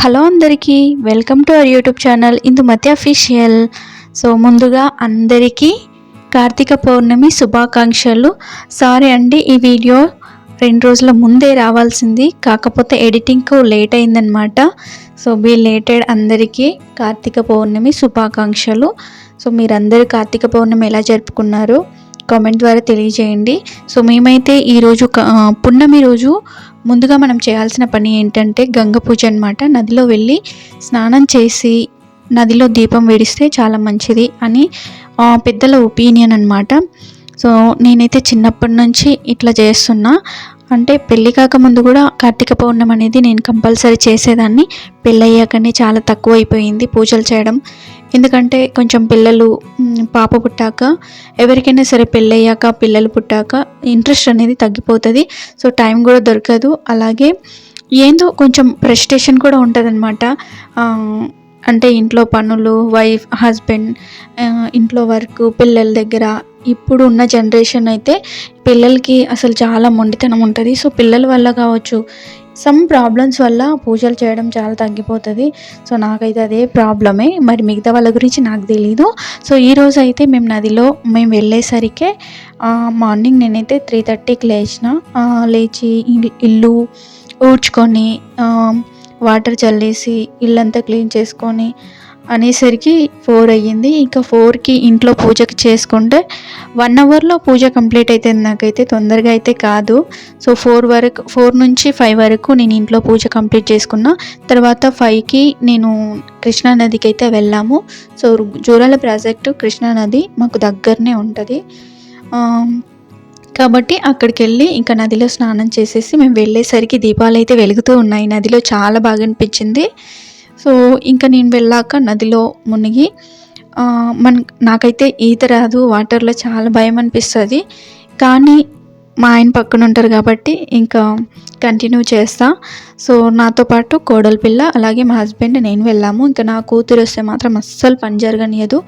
Hello అందరికీ welcome to our YouTube channel ఇందు మధ్య official. So ముందుగా అందరికీ కార్తీక పౌర్ణమి శుభాకాంక్షలు. సారీ అండి ఈ వీడియో రెండు రోజుల ముందే రావాల్సింది. కాకపోతే ఎడిటింగ్కు లేట్ అయిందనమాట సో బీ లేటెడ్ అందరికీ కార్తీక పౌర్ణమి శుభాకాంక్షలు. సో మీరందరూ కార్తీక పౌర్ణమి ఎలా జరుపుకున్నారు? కామెంట్ ద్వారా తెలియజేయండి. సో మేమైతే ఈరోజు పున్నమి రోజు ముందుగా మనం చేయాల్సిన పని ఏంటంటే గంగ పూజ అనమాట నదిలో వెళ్ళి స్నానం చేసి నదిలో దీపం వేడిస్తే చాలా మంచిది అని పెద్దల ఒపీనియన్ అనమాట సో నేనైతే చిన్నప్పటి నుంచి ఇట్లా చేస్తున్నా. అంటే పెళ్ళి కాకముందు కూడా కార్తీక పౌర్ణమి అనేది నేను కంపల్సరీ చేసేదాన్ని. పెళ్ళయ్యాకనే చాలా తక్కువ అయిపోయింది పూజలు చేయడం. ఎందుకంటే కొంచెం పిల్లలు పాప పుట్టాక ఎవరికైనా సరే పెళ్ళయ్యాక పిల్లలు పుట్టాక ఇంట్రెస్ట్ అనేది తగ్గిపోతుంది. సో టైం కూడా దొరకదు. అలాగే ఏందో కొంచెం ప్రెస్టేషన్ కూడా ఉంటుంది అనమాట అంటే ఇంట్లో పనులు వైఫ్ హస్బెండ్ ఇంట్లో వర్క్ పిల్లల దగ్గర ఇప్పుడు ఉన్న జనరేషన్ అయితే పిల్లలకి అసలు చాలా మొండితనం ఉంటుంది. సో పిల్లల వల్ల కావచ్చు సమ్ ప్రాబ్లమ్స్ వల్ల పూజలు చేయడం చాలా తగ్గిపోతుంది. సో నాకైతే అదే ప్రాబ్లమే మరి మిగతా వాళ్ళ గురించి నాకు తెలీదు. సో ఈరోజు అయితే మేము నదిలో మేము వెళ్ళేసరికి మార్నింగ్ నేనైతే త్రీ థర్టీకి లేచిన. లేచి ఇల్లు ఊడ్చుకొని వాటర్ చల్లేసి ఇల్లంతా క్లీన్ చేసుకొని అనేసరికి ఫోర్ అయ్యింది. ఇంకా ఫోర్కి ఇంట్లో పూజకి చేసుకుంటే వన్ అవర్లో పూజ కంప్లీట్ అయితే నాకైతే తొందరగా అయితే కాదు. సో ఫోర్ వరకు ఫోర్ నుంచి ఫైవ్ వరకు నేను ఇంట్లో పూజ కంప్లీట్ చేసుకున్నా. తర్వాత ఫైవ్కి నేను కృష్ణా నదికి అయితే వెళ్ళాము. సో జూరాల ప్రాజెక్టు కృష్ణానది మాకు దగ్గరనే ఉంటుంది. కాబట్టి అక్కడికి వెళ్ళి ఇంకా నదిలో స్నానం చేసేసి మేము వెళ్ళేసరికి దీపాలు అయితే వెలుగుతూ ఉన్నాయి. నదిలో చాలా బాగా అనిపించింది. సో ఇంకా నేను వెళ్ళాక నదిలో మునిగి మన నాకైతే ఈత రాదు వాటర్లో చాలా భయం అనిపిస్తుంది. కానీ మా ఆయన పక్కన ఉంటారు కాబట్టి ఇంకా కంటిన్యూ చేస్తా. సో నాతో పాటు కోడలి పిల్ల అలాగే మా హస్బెండ్ నేను వెళ్ళాము. ఇంకా నా కూతురు వస్తే మాత్రం అస్సలు పని జరగనియదు.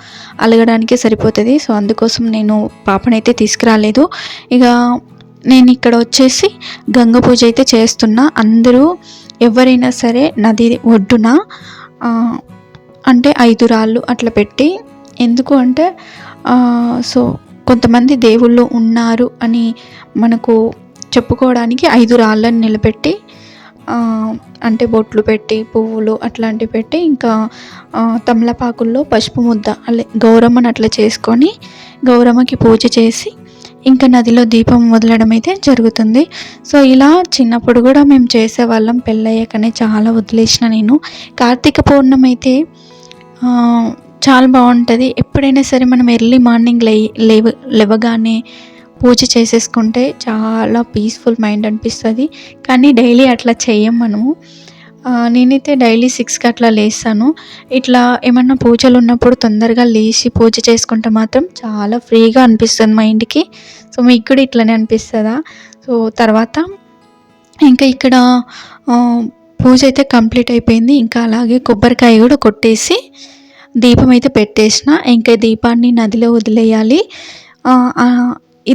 అలగడానికి సరిపోతుంది. సో అందుకోసం నేను పాపనైతే తీసుకురాలేదు. ఇక నేను ఇక్కడ వచ్చేసి గంగ పూజ అయితే చేస్తున్నా. అందరూ ఎవరైనా సరే నది ఒడ్డున అంటే ఐదు రాళ్ళు అట్లా పెట్టి ఎందుకు అంటే సో కొంతమంది దేవుళ్ళు ఉన్నారు అని మనకు చెప్పుకోవడానికి ఐదు రాళ్ళని నిలబెట్టి అంటే బొట్లు పెట్టి పువ్వులు అట్లాంటివి పెట్టి ఇంకా తమలపాకుల్లో పసుపు ముద్ద అలా గౌరమ్మను అట్లా చేసుకొని గౌరమ్మకి పూజ చేసి ఇంకా నదిలో దీపం వదలడం అయితే జరుగుతుంది. సో ఇలా చిన్నప్పుడు కూడా మేము చేసేవాళ్ళం. పెళ్ళయ్యాకనే చాలా వదిలేసిన నేను. కార్తీక పౌర్ణమి అయితే చాలా బాగుంటుంది. ఎప్పుడైనా సరే మనం ఎర్లీ మార్నింగ్ లే లేవ లేవగానే పూజ చేసేసుకుంటే చాలా పీస్ఫుల్ మైండ్ అనిపిస్తుంది. కానీ డైలీ అట్లా చేయం మనము. నేనైతే డైలీ సిక్స్కి అట్లా లేస్తాను. ఇట్లా ఏమన్నా పూజలు ఉన్నప్పుడు తొందరగా లేచి పూజ చేసుకుంటే మాత్రం చాలా ఫ్రీగా అనిపిస్తుంది మైండ్కి సో మీకు కూడా ఇట్లనే అనిపిస్తుందా? సో తర్వాత ఇంకా ఇక్కడ పూజ అయితే కంప్లీట్ అయిపోయింది. ఇంకా అలాగే కొబ్బరికాయ కూడా కొట్టేసి దీపం అయితే పెట్టేసిన ఇంకా దీపాన్ని నదిలో వదిలేయాలి.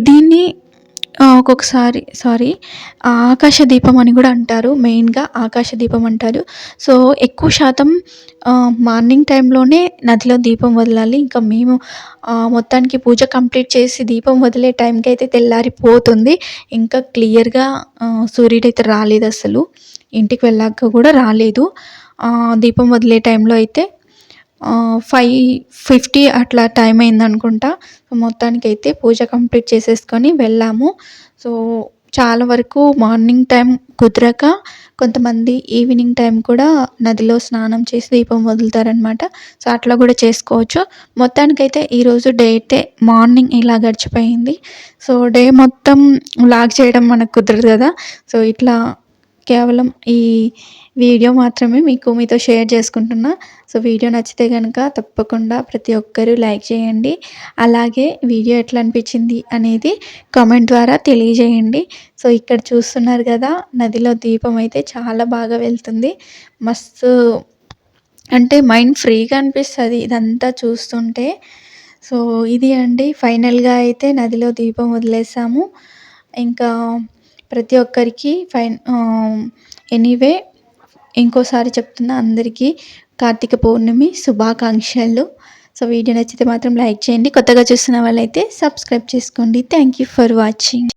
దీన్ని ఒక్కొక్కసారి సారీ ఆకాశ దీపం అని కూడా అంటారు. మెయిన్గా ఆకాశ దీపం అంటారు. సో ఎక్కువ శాతం మార్నింగ్ టైంలోనే నదిలో దీపం వదలాలి. ఇంకా మేము మొత్తానికి పూజ కంప్లీట్ చేసి దీపం వదిలే టైంకి అయితే తెల్లారిపోతుంది. ఇంకా క్లియర్గా సూర్యుడు అయితే రాలేదు అసలు. ఇంటికి వెళ్ళాక కూడా రాలేదు. దీపం వదిలే టైంలో అయితే ఫైవ్ ఫిఫ్టీ అట్లా టైం అయింది అనుకుంటా మొత్తానికి అయితే పూజ కంప్లీట్ చేసేసుకొని వెళ్ళాము. సో చాలా వరకు మార్నింగ్ టైం కుదరక కొంతమంది ఈవినింగ్ టైం కూడా నదిలో స్నానం చేసి దీపం వదులుతారనమాట సో అట్లా కూడా చేసుకోవచ్చు. మొత్తానికైతే ఈరోజు డే అయితే మార్నింగ్ ఇలా గడిచిపోయింది. సో డే మొత్తం లాగ్ చేయడం మనకు కుదరదు కదా. సో ఇట్లా కేవలం ఈ వీడియో మాత్రమే మీకు మీతో షేర్ చేసుకుంటున్నా. సో వీడియో నచ్చితే కనుక తప్పకుండా ప్రతి ఒక్కరూ లైక్ చేయండి. అలాగే వీడియో ఎట్లా అనిపించింది అనేది కామెంట్ ద్వారా తెలియజేయండి. సో ఇక్కడ చూస్తున్నారు కదా నదిలో దీపం అయితే చాలా బాగా వెళ్తుంది. మస్తు అంటే మైండ్ ఫ్రీగా అనిపిస్తుంది ఇదంతా చూస్తుంటే. సో ఇది అండి. ఫైనల్గా అయితే నదిలో దీపం వదిలేసాము. ఇంకా ప్రతి ఒక్కరికి ఫైన్ ఎనీవే ఇంకోసారి చెప్తున్నా అందరికీ కార్తీక పౌర్ణమి శుభాకాంక్షలు. సో వీడియో నచ్చితే మాత్రం లైక్ చేయండి. కొత్తగా చూస్తున్న వాళ్ళైతే సబ్స్క్రైబ్ చేసుకోండి. Thank you for watching.